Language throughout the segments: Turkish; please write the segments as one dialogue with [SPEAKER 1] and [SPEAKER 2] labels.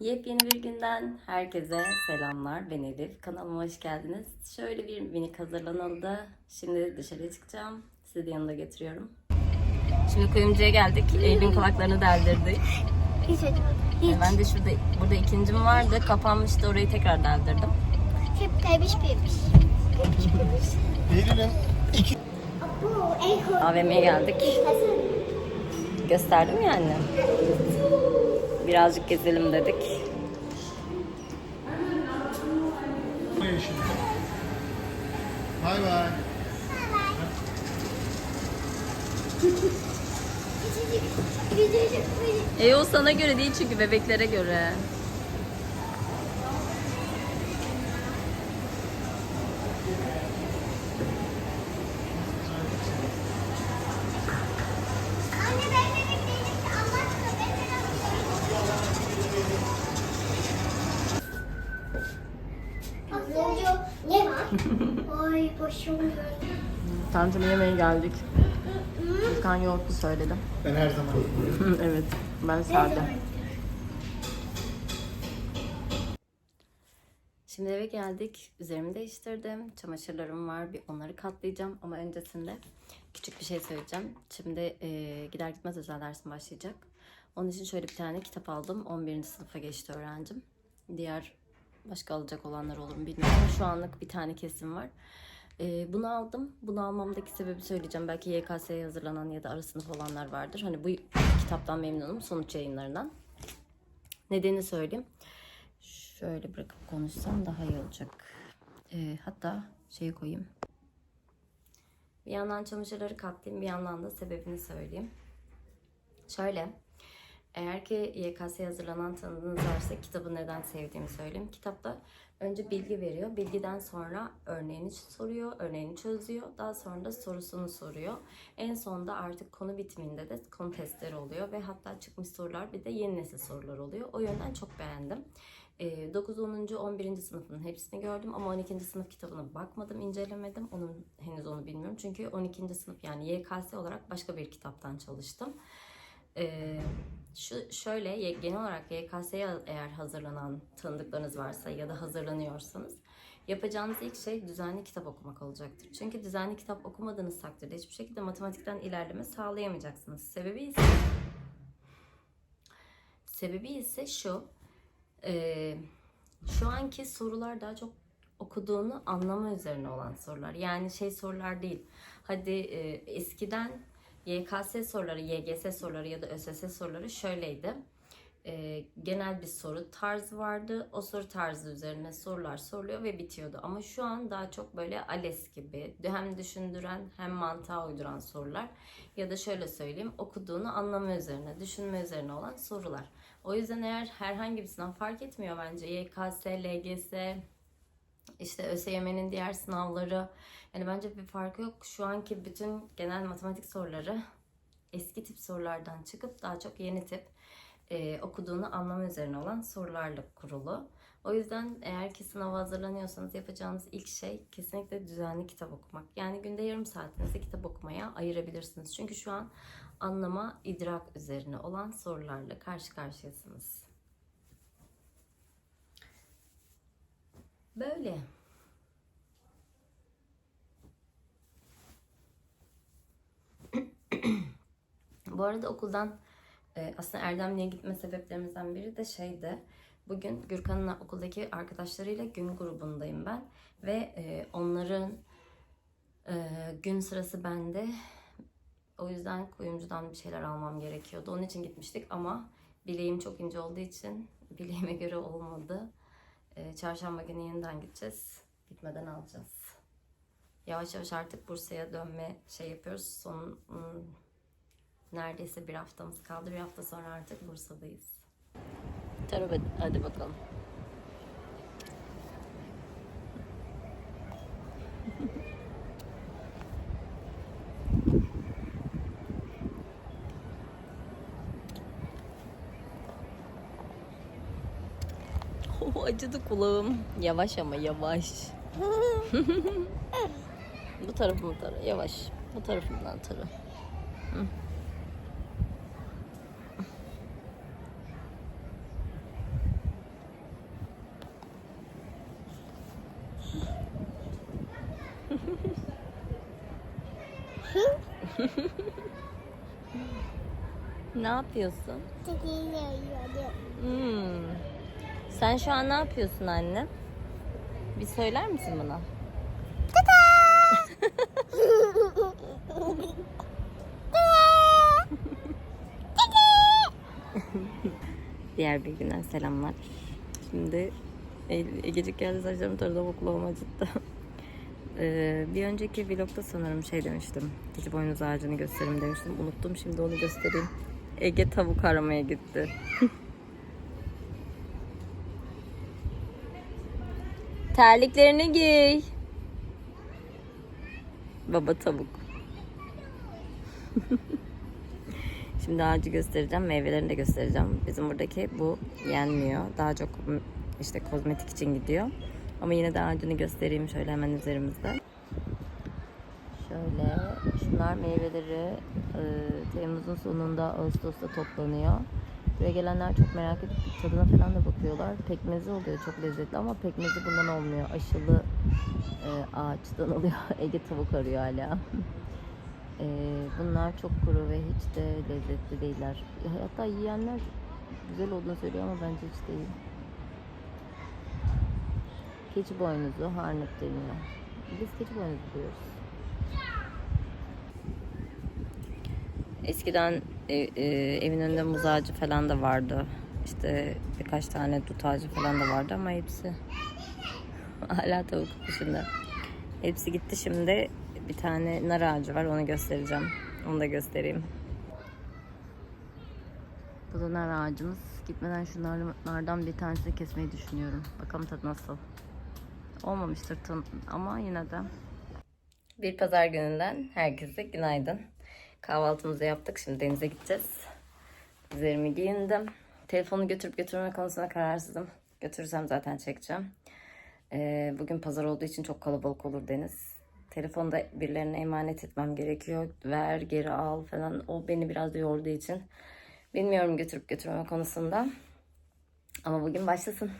[SPEAKER 1] Yepyeni bir günden herkese selamlar. Ben Elif. Kanalıma hoş geldiniz. Şöyle bir minik hazırlanıldı. Şimdi dışarı çıkacağım. Sizi de yanında getiriyorum. Şimdi kuyumcuya geldik. Eylül'ün kulaklarını deldirdik.
[SPEAKER 2] Hiç acımadı. Hiç.
[SPEAKER 1] Ben de şurada, burada ikincim vardı. Kapanmıştı. Orayı tekrar deldirdim.
[SPEAKER 2] Hep pembiş pembiş. Pembiş pembiş.
[SPEAKER 3] Veririm.
[SPEAKER 2] Bu en.
[SPEAKER 1] AVM'ye geldik. Gösterdim yani. Birazcık gezelim dedik.
[SPEAKER 3] Bay bay.
[SPEAKER 2] Küçücük, küçücük.
[SPEAKER 1] E o sana göre değil çünkü bebeklere göre.
[SPEAKER 2] Ay başım döndü.
[SPEAKER 1] Tantuni yemeğe geldik. Gürkan yoğurtlu söyledim.
[SPEAKER 3] Ben her zaman.
[SPEAKER 1] evet, ben sade. Şimdi eve geldik. Üzerimi değiştirdim. Çamaşırlarım var. Bir onları katlayacağım. Ama öncesinde küçük bir şey söyleyeceğim. Şimdi e, gider gitmez özel dersim başlayacak. Onun için şöyle bir tane kitap aldım. 11. sınıfa geçti öğrencim. Diğer başka alacak olanlar olur mu bilmiyorum. Şu anlık bir tane kesim var. E, bunu aldım. Bunu almamdaki sebebi söyleyeceğim. Belki YKS'ye hazırlanan ya da ara sınıf olanlar vardır. Hani bu kitaptan memnunum. Sonuç yayınlarından. Nedenini söyleyeyim. Şöyle bırakıp konuşsam daha iyi olacak. Ee, hatta şeyi koyayım. Bir yandan çamaşırları katlayayım, bir yandan da sebebini söyleyeyim. Şöyle, eğer ki YKS'ye hazırlanan tanıdığınız varsa kitabı neden sevdiğimi söyleyeyim. Kitapta önce bilgi veriyor. Bilgiden sonra örneğini soruyor, örneğini çözüyor. Daha sonra da sorusunu soruyor. En sonunda artık konu bitiminde de konu testleri oluyor ve hatta çıkmış sorular bir de yeni nesil sorular oluyor. O yönden çok beğendim. Ee, 9, 10. 11. sınıfın hepsini gördüm ama 12. sınıf kitabına bakmadım, incelemedim. Onun henüz onu bilmiyorum. Çünkü 12. sınıf yani YKS olarak başka bir kitaptan çalıştım. Ee, şu şöyle genel olarak YKS'ye eğer hazırlanan tanıdıklarınız varsa ya da hazırlanıyorsanız yapacağınız ilk şey düzenli kitap okumak olacaktır. Çünkü düzenli kitap okumadığınız takdirde hiçbir şekilde matematikten ilerleme sağlayamayacaksınız. Sebebi ise sebebi ise şu. Ee, şu anki sorular daha çok okuduğunu anlama üzerine olan sorular. Yani şey sorular değil. Hadi e, eskiden YKS soruları, YGS soruları ya da ÖSS soruları şöyleydi. E, genel bir soru tarzı vardı. O soru tarzı üzerine sorular soruluyor ve bitiyordu. Ama şu an daha çok böyle ALES gibi hem düşündüren hem mantığa uyduran sorular. Ya da şöyle söyleyeyim okuduğunu anlama üzerine, düşünme üzerine olan sorular. O yüzden eğer herhangi bir sınav fark etmiyor bence. YKS, LGS, işte ÖSYM'nin diğer sınavları. Yani bence bir farkı yok. Şu anki bütün genel matematik soruları eski tip sorulardan çıkıp daha çok yeni tip e, okuduğunu anlama üzerine olan sorularla kurulu. O yüzden eğer ki sınava hazırlanıyorsanız yapacağınız ilk şey kesinlikle düzenli kitap okumak. Yani günde yarım saatinizi kitap okumaya ayırabilirsiniz. Çünkü şu an anlama, idrak üzerine olan sorularla karşı karşıyasınız. Böyle. Bu arada okuldan e, aslında Erdemli'ye gitme sebeplerimizden biri de şeydi. Bugün Gürkan'ın okuldaki arkadaşlarıyla gün grubundayım ben. Ve e, onların e, gün sırası bende. O yüzden kuyumcudan bir şeyler almam gerekiyordu. Onun için gitmiştik ama bileğim çok ince olduğu için bileğime göre olmadı. E, çarşamba günü yeniden gideceğiz. Gitmeden alacağız. Yavaş yavaş artık Bursa'ya dönme şey yapıyoruz. Son hmm, neredeyse bir haftamız kaldı. Bir hafta sonra artık Bursa'dayız. Tabii hadi bakalım. Acıdı kulağım. Yavaş ama yavaş. bu tarafımı tarı. Yavaş. Bu tarafımdan tarı. Ne yapıyorsun?
[SPEAKER 2] Tekiyle yiyorum.
[SPEAKER 1] Hmm. Sen şu an ne yapıyorsun anne? Bir söyler misin bana? Diğer bir günden selamlar. Şimdi Egecik geldi saçlarımı taradım okuluma cidden. Ee, bir önceki vlogda sanırım şey demiştim. Keçi boynuz ağacını göstereyim demiştim. Unuttum şimdi onu göstereyim. Ege tavuk aramaya gitti. Terliklerini giy. Baba tavuk. Şimdi ağacı göstereceğim, meyvelerini de göstereceğim. Bizim buradaki bu yenmiyor. Daha çok işte kozmetik için gidiyor. Ama yine de ağacını göstereyim şöyle hemen üzerimizde. Şöyle, şunlar meyveleri e, Temmuz'un sonunda Ağustos'ta toplanıyor. Buraya gelenler çok merak edip tadına falan da bakıyorlar. Pekmezi oluyor çok lezzetli ama pekmezi bundan olmuyor. Aşılı e, ağaçtan oluyor. Ege tavuk arıyor hala. E, bunlar çok kuru ve hiç de lezzetli değiller. Hatta yiyenler güzel olduğunu söylüyor ama bence hiç değil. Keçi boynuzu harnut deniyor. Biz keçi boynuzu diyoruz. Eskiden e, evin önünde muz ağacı falan da vardı. İşte birkaç tane dut ağacı falan da vardı ama hepsi hala tavuk dışında. Hepsi gitti şimdi bir tane nar ağacı var onu göstereceğim. Onu da göstereyim. Bu da nar ağacımız. Gitmeden şunlardan bir tanesini kesmeyi düşünüyorum. Bakalım tadı nasıl. Olmamıştır ama yine de. Bir pazar gününden herkese günaydın. Kahvaltımızı yaptık. Şimdi denize gideceğiz. Üzerimi giyindim. Telefonu götürüp götürme konusuna kararsızım. Götürürsem zaten çekeceğim. Ee, bugün pazar olduğu için çok kalabalık olur deniz. Telefonu da birilerine emanet etmem gerekiyor. Ver, geri al falan. O beni biraz da yorduğu için. Bilmiyorum götürüp götürmeme konusunda. Ama bugün başlasın.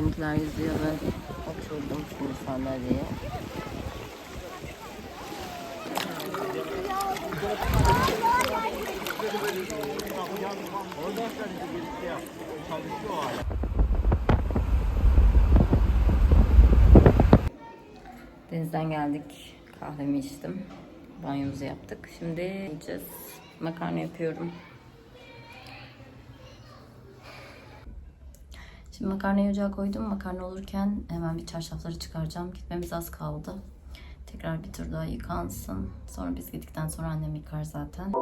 [SPEAKER 1] Benimkiler yüzüyor ben oturdum şimdi sandalyeye. Denizden geldik. Kahvemi içtim. Banyomuzu yaptık. Şimdi yiyeceğiz. Makarna yapıyorum. Şimdi makarnayı ocağa koydum. Makarna olurken hemen bir çarşafları çıkaracağım. Gitmemiz az kaldı. Tekrar bir tur daha yıkansın. Sonra biz gittikten sonra annem yıkar zaten.